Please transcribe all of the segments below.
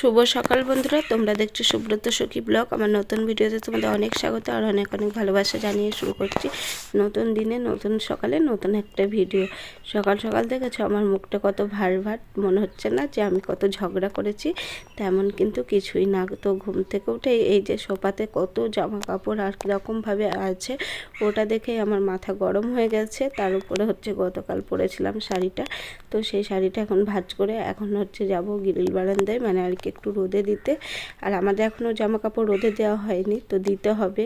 শুভ সকাল বন্ধুরা। তোমরা দেখছ সুব্রত সখী ব্লগ। আমার নতুন ভিডিওতে তোমাদের অনেক স্বাগত আর অনেক অনেক ভালোবাসা জানিয়ে শুরু করছি। নতুন দিনে, নতুন সকালে, নতুন একটা ভিডিও। সকাল সকাল দেখেছ আমার মুখটা কত ভার ভার, মনে হচ্ছে না যে আমি কত ঝগড়া করেছি, তেমন কিন্তু কিছুই না। তো ঘুম থেকে উঠে এই যে সোফাতে কত জামা কাপড় আর কীরকমভাবে আছে, ওটা দেখেই আমার মাথা গরম হয়ে গেছে। তার উপরে হচ্ছে গতকাল পরেছিলাম শাড়িটা। তো সেই শাড়িটা এখন ভাজ করে এখন হচ্ছে যাব গিরিল বারান্দায়। মানে আর কি একটু রোদে দিতে। আর আমাদের এখনও জামা কাপড় রোদে দেওয়া হয়নি, তো দিতে হবে।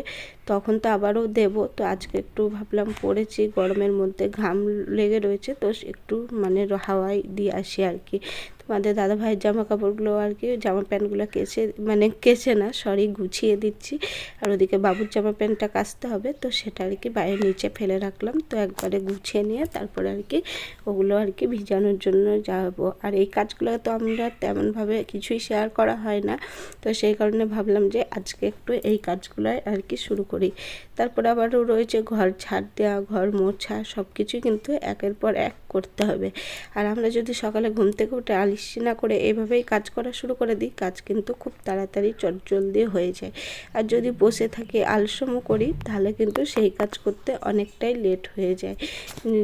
তখন তো আবারও দেব। তো আজকে একটু ভাবলাম পড়েছি, গরমের মধ্যে ঘাম লেগে রয়েছে, তো একটু মানে হাওয়াই দিয়ে আসি আর কি। তোমাদের দাদা ভাইয়ের জামা কাপড়গুলো আর কি, জামা প্যান্টগুলো কেচে মানে কেচে না সরি গুছিয়ে দিচ্ছি। আর ওদিকে বাবুর জামা প্যান্টটা কাচতে হবে, তো সেটা আর কি বাইরে নিচে ফেলে রাখলাম। তো একবারে গুছিয়ে নিয়ে তারপরে আর কি ওগুলো আর কি ভিজানোর জন্য যাব। আর এই কাজগুলো তো আমরা তেমনভাবে কিছুই শেয়ার করা হয় না। তো সেই কারণে ভাবলাম যে আজকে একটু এই কাজগুলো আর কি শুরু করি। তারপরে আবারও রয়েছে ঘর ছাড় দেওয়া, ঘর মোছা সব কিছুই কিন্তু একের পর এক করতে হবে। আর আমরা যদি সকালে ঘুম থেকে উঠে আলিসি না করে এভাবেই কাজ করা শুরু করে দিই, কাজ কিন্তু খুব তাড়াতাড়ি চটজলদি হয়ে যায়। আর যদি বসে থাকি আলসেমও করি, তাহলে কিন্তু সেই কাজ করতে অনেকটাই লেট হয়ে যায়।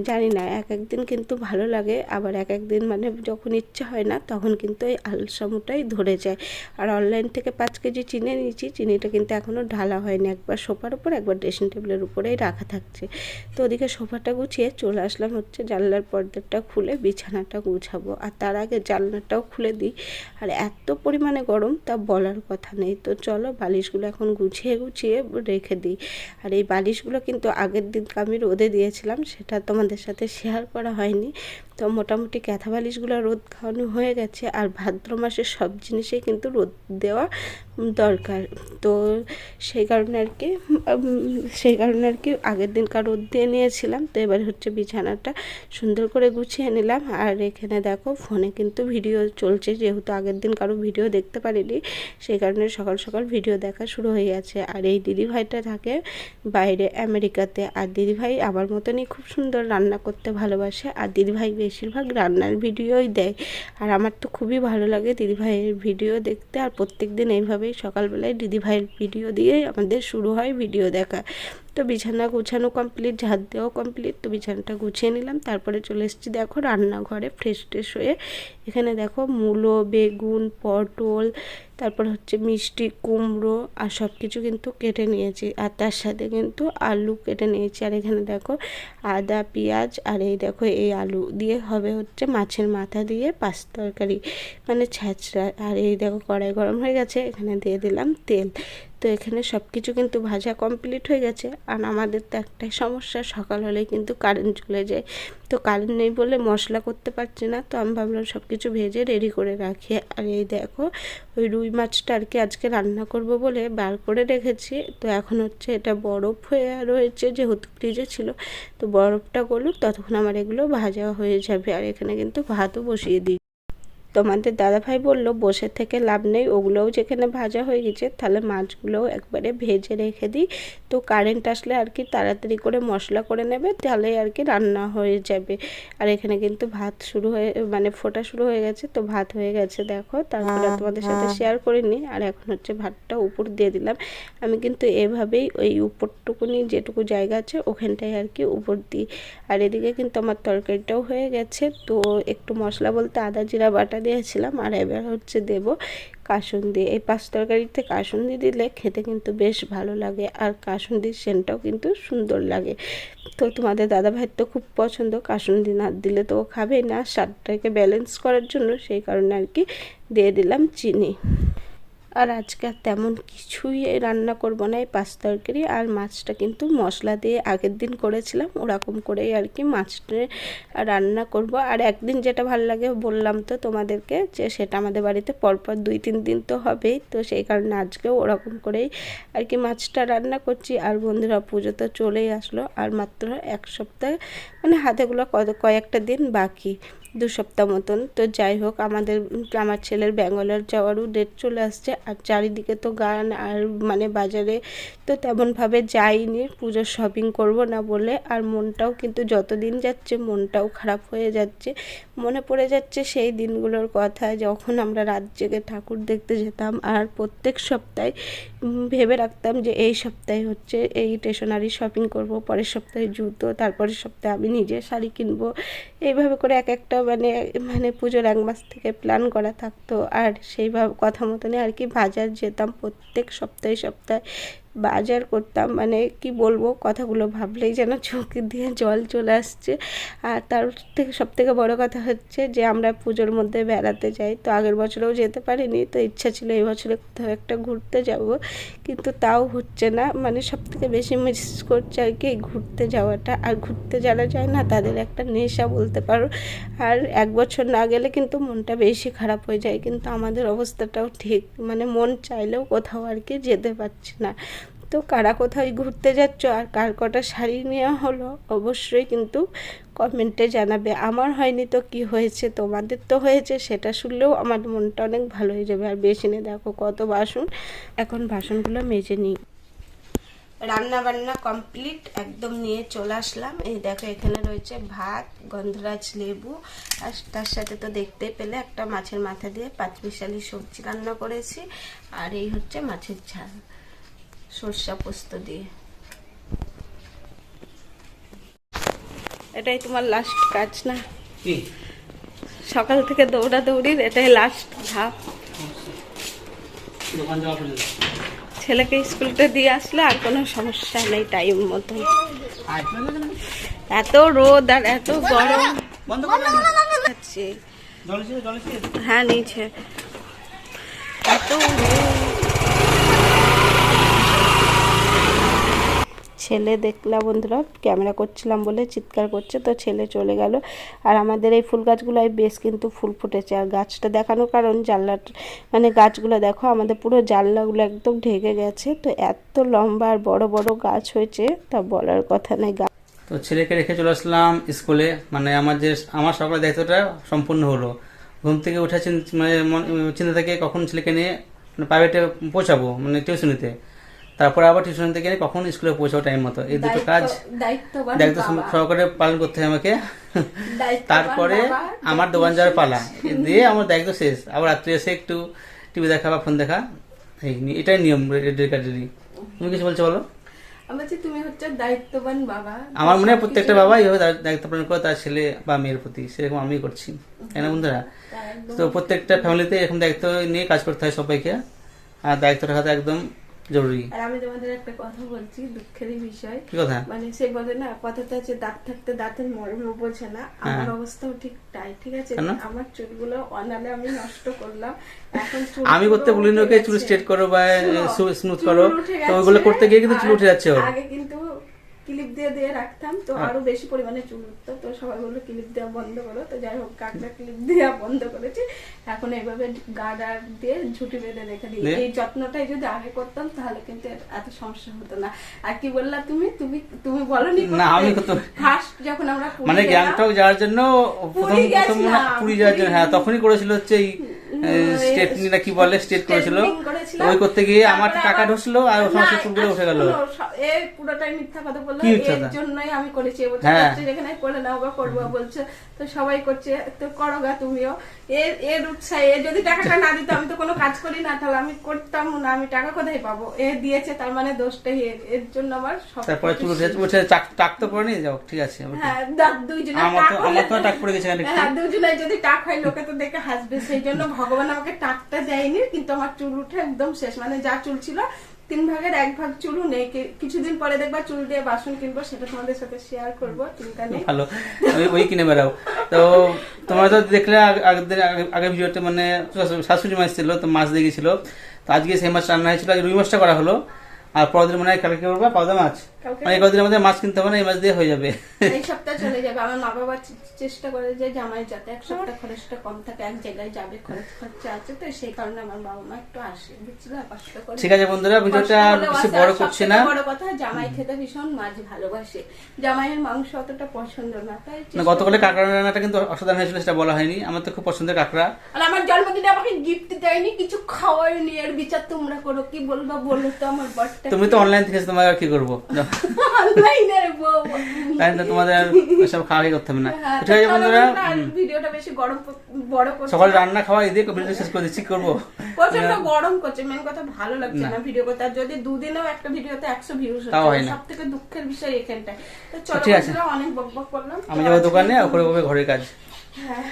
জানি না, এক একদিন কিন্তু ভালো লাগে, আবার এক একদিন মানে যখন ইচ্ছা হয় না, তখন কিন্তু এই আলসামোটাই ধরে যায়। আর অনলাইন থেকে পাঁচ কেজি চিনি নিয়েছি, চিনিটা কিন্তু এখনও ঢালা হয়নি। একবার সোফার উপর, একবার ড্রেসিং টেবিলের উপরেই রাখা থাকছে। তো ওদিকে সোফাটা গুছিয়ে চলে আসলাম হচ্ছে জানলার পর্দাটা খুলে বিছানাটা গুছাবো। আর তার আগে জানলাটাও খুলে দিই। আর এত পরিমাণে গরম, তা বলার কথা নেই। তো চলো বালিশগুলো এখন গুছিয়ে গুছিয়ে রেখে দিই। আর এই বালিশগুলো কিন্তু আগের দিন আমি রোদে দিয়েছিলাম, সেটা তোমাদের সাথে শেয়ার করা হয়নি। তো মোটামুটি ক্যাথা বালিশগুলো রোদ খাওয়ানো হয়ে গেছে, আর ভাদ্র মাসের সব জিনিসেই কিন্তু রোদ দেওয়া দরকার। তো সেই কারণে আর কি সেই কারণে আর কি আগের দিন কার রোদ দিয়ে নিয়েছিলাম। তো এবার হচ্ছে বিছানাটা সুন্দর করে গুছিয়ে নিলাম। আর এখানে দেখো, ফোনে কিন্তু ভিডিও চলছে, যেহেতু আগের দিন কারও ভিডিও দেখতে পারিনি, সেই কারণে সকাল সকাল ভিডিও দেখা শুরু হয়ে গেছে। আর এই দিদিভাইটা থাকে বাইরে আমেরিকাতে। আর দিদিভাই আমার মতনই খুব সুন্দর রান্না করতে ভালোবাসে। আর দিদিভাই বেশিরভাগ রান্নার ভিডিওই দেয়। আর আমার তো খুবই ভালো লাগে দিদিভাইয়ের ভিডিও দেখতে। আর প্রত্যেক দিন এইভাবেই সকালবেলায় দিদিভাইয়ের ভিডিও দিয়েই আমাদের শুরু হয় ভিডিও দেখা। তো বিছানা গুছানো কমপ্লিট ঝাঁত দেওয়াও কমপ্লিট তো বিছানাটা গুছিয়ে নিলাম। তারপরে চলে এসেছি দেখো রান্নাঘরে ফ্রেশ ট্রেশ হয়ে। এখানে দেখো মূলো, বেগুন, পটল, তারপর হচ্ছে মিষ্টি, কুমড়ো আর সব কিছু কিন্তু কেটে নিয়েছি। আর তার সাথে কিন্তু আলু কেটে নিয়েছি। আর এখানে দেখো আদা, পেঁয়াজ আর এই দেখো এই আলু দিয়ে হবে হচ্ছে মাছের মাথা দিয়ে পাঁচ তরকারি মানে ছ্যাঁচড়া আর এই দেখো কড়াই গরম হয়ে গেছে, এখানে দিয়ে দিলাম তেল। তো এখানে সব কিছু কিন্তু ভাজা কমপ্লিট হয়ে গেছে। আর আমাদের তো একটাই সমস্যা, সকাল হলেই কিন্তু কারেন্ট চলে যায়। তো কারেন্ট নেই বলে মশলা করতে পারছি না, তো আমি ভাবলাম সব কিছু ভেজে রেডি করে রাখি। আর এই দেখো, ওই রুই মাছটা আর কি আজকে রান্না করব বলে বার করে রেখেছি। তো এখন হচ্ছে এটা বরফ হয়ে রয়েছে, যেহেতু ফ্রিজে ছিল। তো বরফটা গলুক, ততক্ষণ আমার এগুলো ভাজা হয়ে যাবে। আর এখানে কিন্তু ভাতও বসিয়ে দিই। তোমাদের দাদাভাই বলল বসে থেকে লাভ নেই ওগুলোও যেখানে ভাজা হয়ে গেছে তাহলে মাছগুলোও একবারে ভেজে রেখে দিই। তো কারেন্ট আসলে আর কি তাড়াতাড়ি করে মশলা করে নেবে তাহলে আর কি রান্না হয়ে যাবে। আর এখানে কিন্তু ভাত শুরু হয়ে মানে ফোটা শুরু হয়ে গেছে তো ভাত হয়ে গেছে দেখো। তারপরে তোমাদের সাথে শেয়ার করিনি আর এখন হচ্ছে ভাতটা উপর দিয়ে দিলাম। আমি কিন্তু এভাবেই ওই উপরটুকুনি যেটুকু জায়গা আছে ওখানটায় আর কি উপর দিই। আর এদিকে কিন্তু আমার তরকারিটাও হয়ে গেছে তো একটু মশলা বলতে আদা জিরা বাটা দিয়েছিলাম আর এবার হচ্ছে দেব কাসুন্দি। এই পাঁচ তরকারিতে কাসুন্দি দিলে খেতে কিন্তু বেশ ভালো লাগে আর কাসুন্দির সেন্টটাও কিন্তু সুন্দর লাগে। তো তোমাদের দাদাভাইয়ের তো খুব পছন্দ কাসুন্দি না দিলে তো ও খাবেই না। স্বাদটাকে ব্যালেন্স করার জন্য সেই কারণে আর কি দিয়ে দিলাম চিনি। আর আজকে আর তেমন কিছুই রান্না করব না, এই পাঁচ তরকারি আর মাছটা কিন্তু মশলা দিয়ে আগের দিন করেছিলাম, ওরকম করেই আর কি মাছটা রান্না করব। আর একদিন যেটা ভালো লাগে বললাম তো তোমাদেরকে যে সেটা আমাদের বাড়িতে পরপর দুই তিন দিন তো হবেই, তো সেই কারণে আজকেও ওরকম করেই আর কি মাছটা রান্না করছি। আর বন্ধুরা পুজো তো চলেই আসলো, আর মাত্র এক সপ্তাহ মানে হাতেগুলো কয়েকটা দিন বাকি। দু সপ্তাহ মতন। তো যাই হোক, আমাদের, আমার ছেলের ব্যাঙ্গালোর যাওয়ারও ডেট চলে আসছে। আর চারিদিকে তো গান আর মানে বাজারে তো তেমনভাবে যাইনি, পুজোর শপিং করব না বলে। আর মনটাও কিন্তু যত দিন যাচ্ছে, মনটাও খারাপ হয়ে যাচ্ছে। মনে পড়ে যাচ্ছে সেই দিনগুলোর কথা, যখন আমরা রাত জেগে ঠাকুর দেখতে যেতাম। আর প্রত্যেক সপ্তাহে ভেবে রাখতাম যে এই সপ্তাহে হচ্ছে এই স্টেশনারি শপিং করব, পরের সপ্তাহে জুতো, তারপরের সপ্তাহে আমি নিজে শাড়ি কিনবো। এইভাবে করে এক একটা মানে মানে পুজোর এক মাস থেকে প্ল্যান করা থাকতো। আর সেইভাবে, কথা মতনই আর কি বাজার যেতাম প্রত্যেক সপ্তাহে সপ্তাহে। বাজার করতাম মানে কি বলব, কথাগুলো ভাবলেই যেন চোখ দিয়ে জল চলে আসছে। আর তার থেকে সব থেকে বড়ো কথা হচ্ছে যে, আমরা পুজোর মধ্যে বেড়াতে যাই। তো আগের বছরেও যেতে পারিনি, তো ইচ্ছা ছিল এই বছরে কোথাও একটা ঘুরতে যাব। কিন্তু তাও হচ্ছে না মানে সব থেকে বেশি মিস করছে আর কি ঘুরতে যাওয়াটা। আর ঘুরতে যারা যায় না, তাদের একটা নেশা বলতে পারো। আর এক বছর না গেলে কিন্তু মনটা বেশি খারাপ হয়ে যায়। কিন্তু আমাদের অবস্থাটাও ঠিক মানে মন চাইলেও কোথাও আর কি যেতে পারছি না। তো কারা কোথায় ঘুরতে যাচ্ছ আর কার কটা শাড়ি নেওয়া হলো? অবশ্যই কিন্তু কমেন্টে জানাবে। আমার হয়নি তো কি হয়েছে, তোমাদের তো হয়েছে, সেটা শুনলেও আমার মনটা অনেক ভালো হয়ে যাবে। আর বেসিনে দেখো কত বাসন। এখন বাসনগুলো মেজে নিই। রান্না বান্না কমপ্লিট, একদম নিয়ে চলে আসলাম। এই দেখো, এখানে রয়েছে ভাত, গন্ধরাজ লেবু। আর তার সাথে তো দেখতে পেলে, একটা মাছের মাথা দিয়ে পাঁচমিশালি সবজি রান্না করেছি। আর এই হচ্ছে মাছের ঝাল। সর্ষা পোস্ত দিয়ে। এটাই তোমার লাস্ট কাজ না? সকাল থেকে দৌড়াদৌড়ির এটাই লাস্ট ধাপ। ছেলেকে স্কুলতে দিয়ে আসলে আর কোনো সমস্যা নেই টাইম মতো এত রোদ আর এত গরম। হ্যাঁ নিচে এত রোদ। ছেলে দেখলাম বন্ধুরা, ক্যামেরা করছিলাম বলে চিৎকার করছে, তো ছেলে চলে গেল। আর আমাদের এই ফুল গাছগুলোয় বেশ কিন্তু ফুল ফুটেছে। আর গাছটা দেখানোর কারণ জানলা মানে গাছগুলো দেখো, আমাদের পুরো জানলাগুলো একদম ঢেকে গেছে। তো এত লম্বা আর বড় বড় গাছ হয়েছে, তা বলার কথা নেই। গা- তো ছেলেকে রেখে চলে আসলাম স্কুলে। মানে আমার যে, আমার সকালের দায়িত্বটা সম্পূর্ণ হলো। ঘুম থেকে উঠে মানে মন- চিন্তা থেকে কখন ছেলেকে নিয়ে মানে প্রাইভেটে পৌঁছাবো মানে টিউশনিতে তারপরে আবার টিউশন থেকে কখন স্কুলে পৌঁছাবো টাইম মতো। এই দুটো কাজ দায়িত্ব সহকারে পালন করতে হয় আমাকে। তারপরে আমার দোকান যাওয়ার পালা। দিয়ে আমার দায়িত্ব শেষ। আবার রাত্রে এসে একটু টিভি দেখা বা ফোন দেখা। এই এটাই নিয়ম কার্ডেরই। তুমি কিছু বলছো বলো? আমরা তুমি হচ্ছে দায়িত্ববান বাবা। আমার মনে হয় প্রত্যেকটা বাবা এইভাবে দায়- দায়িত্ব পালন করে তার ছেলে বা মেয়ের প্রতি। সেরকম আমি করছি। তাই না বন্ধুরা? তো প্রত্যেকটা ফ্যামিলিতে এরকম দায়িত্ব নিয়ে কাজ করতে হয় সবাইকে। আর দায়িত্ব রাখাটা একদম জরুরি। আর আমি তোমাদের একটা কথা বলছি দুঃখেরই বিষয়। কি কথা? মানে সে বলে না কথাটা হচ্ছে দাঁত থাকতে দাঁতের মর্ম বোঝে না। আমার অবস্থাও ঠিক তাই ঠিক আছে? আমার চুলগুলো অনালে আমি নষ্ট করলাম। এখন আমি করতে বলিনি ওকে চুল স্ট্রেট করো বা স্মুথ করো। তো ওইগুলো করতে গিয়ে কিন্তু চুল উঠে যাচ্ছে আগে কিন্তু ক্লিপ দিয়ে দিয়ে রাখতাম তো হ্যাঁ। আরও বেশি পরিমাণে চুল উঠতো তো সবাই বলল ক্লিপ দেওয়া বন্ধ করো তো যাই হোক কাকটা ক্লিপ দেওয়া বন্ধ করেছি। এখন এইভাবে গার্ডার দিয়ে ঝুটি বেঁধে রেখে দিই। এই যত্নটাই যদি আগে করতাম তাহলে কিন্তু এত সমস্যা হতো না। আর কি বললা তুমি? তুমি তুমি বলনি না, আমি করতে- ফার্স্ট যখন আমরা মানে গ্যাংটক যাওয়ার জন্য প্রথম পুরী প্রথম পুরী যাওয়ার জন্য হ্যাঁ তখনই করেছিল হচ্ছে এই না কি বলে? স্টেট করেছিল। ওই করতে গিয়ে আমার টাকা ঢুকছিল আর ওর সমস্ত না, চুলগুলো উঠে গেল। এ পুরোটাই মিথ্যা কথা বলল। এর জন্যই আমি করেছি। এবছর। করছি যেখানে করে নাও বা করব। বলছে তো সবাই করছে। তো করো গা তুমিও। এর এর উৎসাহে এ যদি টাকাটা না দিত আমি তো কোনো কাজ করি না। তাহলে আমি করতাম না। আমি টাকা কোথায় পাবো? এ দিয়েছে তার মানে দোষটাই এর। জন্য আমার তারপরে চুল উঠে উঠে টাক তো পরে নিয়ে যাও। ঠিক আছে হ্যাঁ দা- দুইজনের আমার তো- আমার তো টাক পড়ে গেছে। হ্যাঁ যদি টাক হয় লোকে তো দেখে হাসবে। সেই জন্য ভগবান আমাকে টাকটা দেয়নি, কিন্তু আমার চুল উঠে একদম শেষ। মানে যা চুল ছিল, তিন ভাগের এক ভাগ চুলও নেই। কিছুদিন পরে দেখবা চুল দিয়ে বাসন কিনবো, সেটা তোমাদের সাথে শেয়ার করব, চিন্তা নেই। ভালো। আমি ওই কিনে বেড়াও। তো তোমরা তো দেখলে আগের আগে- ভিডিওতে মানে শাশু- শাশুড়ি মাছ ছিল তো মাছ দিয়ে গেছিল তো আজকে সেই মাছ রান্না হয়েছিল আজ রুই মাছটা করা হলো। আর পরের দিন মনে হয় কালকে করব? পাওদা মাছ? মানে কদিনের মধ্যে মাছ কিনতে হবে না এই মাছ দিয়ে হয়ে যাবে। এই সপ্তাহ চলে যাবে। আমার মা বাবা চেষ্টা করে যে জামাই যাতে এক সপ্তাহ খরচটা কম থাকে এক জায়গায় যাবে খরচ খরচা আছে তো সেই কারণে আমার বাবা মা একটু আসে বুঝলে? কষ্ট করে। ঠিক আছে বন্ধুরা ভিডিওটা বেশি বড় করছি না। বড় কথা জামাই খেতে ভীষণ মাছ ভালোবাসে। জামাইয়ের মাংস অতটা পছন্দ না তাই গতকালে কাঁকড়া রান্নাটা কিন্তু অসাধারণ হয়েছিল সেটা বলা হয়নি। আমার তো খুব পছন্দের কাঁকড়া। আর আমার জন্মদিনে আমাকে গিফট দেয়নি কিছু খাওয়ায়নি এর বিচার তোমরা করো কি বলবা বলো তো আমার বরটা তুমি তো অনলাইন থেকে তোমাকে আর কি করব? তাই না তোমাদের আর সব খাওয়াই করতে হবে না। হ্যাঁ, ঠিক আছে বন্ধুরা বন্ধুরা, ভিডিওটা বেশি গরম ক- বড় করছি সকালে রান্না খাওয়া এদিকে ভিডিও শেষ করে দিচ্ছি করব? প্রচণ্ড গরম করছে মেন কথা ভালো লাগছে না। ভিডিও করতে। আর যদি দুদিনেও একটা ভিডিওতে একশো ভিউজ তাও হয় না। সব থেকে দুঃখের বিষয় এখানটায়। তো চলো অনেক করলাম। আমি যাব দোকানে ওপরে ওপরে ঘরের কাজ। হ্যাঁ।